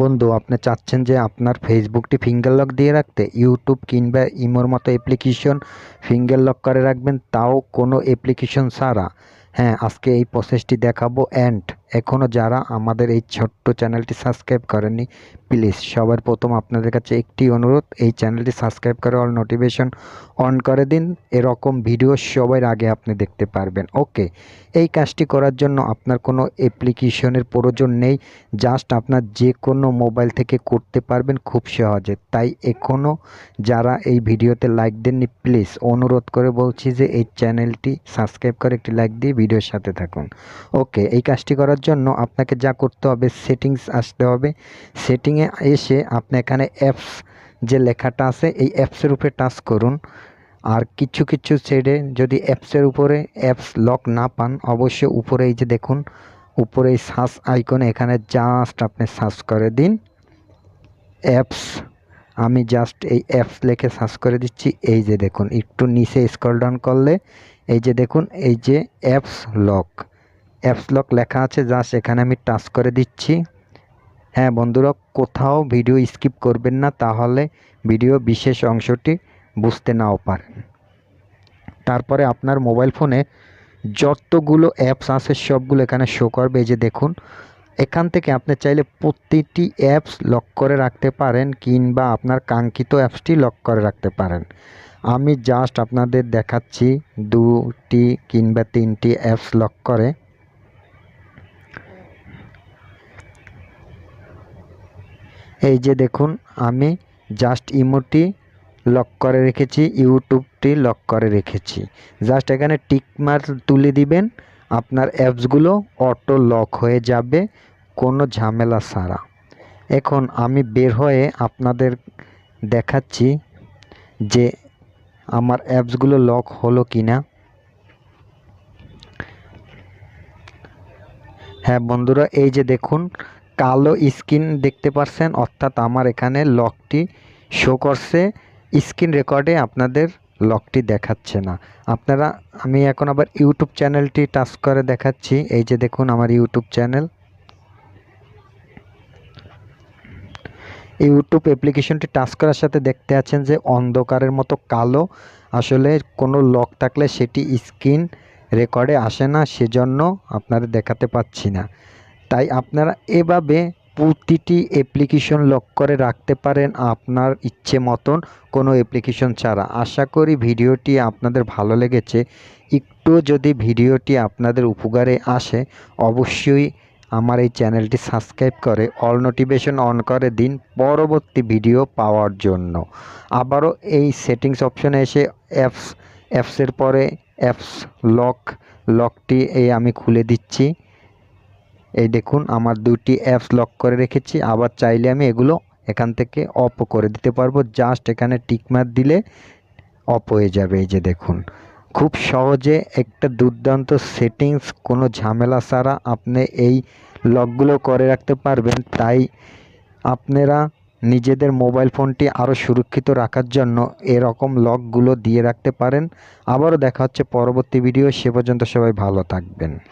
বন্ধু, আপনি চাচ্ছেন যে আপনার ফেসবুকটি ফিঙ্গার লক দিয়ে রাখতে ইউটিউব কিংবা ইমোর মতো অ্যাপ্লিকেশন ফিঙ্গার লক করে রাখবেন, তাও কোনো অ্যাপ্লিকেশন ছাড়া। হ্যাঁ আজকে এই প্রসেসটি দেখাবো অ্যান্ড এখনও যারা আমাদের এই ছোট্ট চ্যানেলটি সাবস্ক্রাইব করেননি, প্লিজ সবার প্রথম আপনাদের কাছে একটি অনুরোধ, এই চ্যানেলটি সাবস্ক্রাইব করে অল নোটিফিকেশন অন করে দিন। এরকম ভিডিও সবার আগে আপনি দেখতে পারবেন। ওকে, এই কাজটি করার জন্য আপনার কোনো অ্যাপ্লিকেশনের প্রয়োজন নেই, জাস্ট আপনার যে কোনো মোবাইল থেকে করতে পারবেন খুব সহজে। তাই এখনও যারা এই ভিডিওতে লাইক দেননি, প্লিজ অনুরোধ করে বলছি যে এই চ্যানেলটি সাবস্ক্রাইব করে একটি লাইক দিয়ে ভিডিওর সাথে থাকুন। ওকে, এই কাজটি করার জন্য আপনাকে যা করতে হবে সেটিংস আসতে হবে। সেটিংয়ে এসে আপনি এখানে অ্যাপস যে লেখাটা আছে, এই অ্যাপসের উপরে টাচ করুন। আর কিছু কিছু ছেড়ে যদি অ্যাপসের উপরে অ্যাপস লক না পান, অবশ্যই উপরে এই যে দেখুন, উপরে এই সার্চ আইকনে এখানে জাস্ট আপনি সার্চ করে দিন। অ্যাপস আমি জাস্ট এই অ্যাপস লিখে সার্চ করে দিচ্ছি। এই যে দেখুন, একটু নিচে স্ক্রল ডাউন করলে, এই যে দেখুন, এই যে অ্যাপস লক অ্যাপস লক লেখা আছে জাস্ট এখানে আমি টাচ করে দিচ্ছি। হ্যাঁ বন্ধুরা, কোথাও ভিডিও স্কিপ করবেন না, তাহলে ভিডিও বিশেষ অংশটি বুঝতে নাও পারেন। তারপরে আপনার মোবাইল ফোনে যতগুলো অ্যাপস আছে, সবগুলো এখানে শো করবে। যে দেখুন, এখান থেকে আপনি চাইলে প্রতিটি অ্যাপস লক করে রাখতে পারেন, কিংবা আপনার কাঙ্ক্ষিত অ্যাপসটি লক করে রাখতে পারেন। আমি জাস্ট আপনাদের দেখাচ্ছি দুটি কিংবা তিনটি অ্যাপস লক করে। এই যে দেখুন, আমি জাস্ট ইমোটি লক করে রেখেছি ইউটিউবটি লক করে রেখেছি। জাস্ট এখানে টিকমার তুলে দিবেন, আপনার অ্যাপসগুলো অটো লক হয়ে যাবে, কোনো ঝামেলা ছাড়া। এখন আমি বের হয়ে আপনাদের দেখাচ্ছি যে আমার অ্যাপসগুলো লক হলো কি না হ্যাঁ বন্ধুরা, এই যে দেখুন কালো স্ক্রিন দেখতে পারছেন, অর্থাৎ আমার এখানে লকটি শো করছে। স্ক্রিন রেকর্ডে আপনাদের লকটি দেখাচ্ছে না। আপনারা, আমি এখন আবার ইউটিউব চ্যানেলটি টাচ করে দেখাচ্ছি। এই যে দেখুন আমার ইউটিউব চ্যানেল। ইউটিউব অ্যাপ্লিকেশনটি টাচ করার সাথে দেখতে আছেন যে অন্ধকারের মতো কালো। আসলে কোনো লক থাকলে সেটি স্ক্রিন রেকর্ডে আসে না, সেজন্য আপনারা দেখাতে পাচ্ছি না। তাই আপনারা এভাবে প্রতিটি অ্যাপ্লিকেশন লক করে রাখতে পারেন আপনার ইচ্ছে মতন কোনো অ্যাপ্লিকেশন ছাড়া। আশা করি ভিডিওটি আপনাদের ভালো লেগেছে। একটু যদি ভিডিওটি আপনাদের উপকারে আসে, অবশ্যই আমার এই চ্যানেলটি সাবস্ক্রাইব করে অল নোটিফিকেশন অন করে দিন পরবর্তী ভিডিও পাওয়ার জন্য। আবারও এই সেটিংস অপশনে এসে অ্যাপস অ্যাপসের পরে অ্যাপস লক লকটি এই আমি খুলে দিচ্ছি। এই দেখুন, আমার দুটি অ্যাপস লক করে রেখেছি। আবার চাইলে আমি এগুলো এখান থেকে অফ করে দিতে পারব। জাস্ট এখানে টিকমার দিলে অফ হয়ে যাবে। এই যে দেখুন, খুব সহজে একটা দুর্দান্ত সেটিংস কোনো ঝামেলা ছাড়া আপনি এই লকগুলো করে রাখতে পারবেন। তাই আপনারা নিজেদের মোবাইল ফোনটি আরও সুরক্ষিত রাখার জন্য এরকম লকগুলো দিয়ে রাখতে পারেন। আবারও দেখা হচ্ছে পরবর্তী ভিডিও সে পর্যন্ত সবাই ভালো থাকবেন।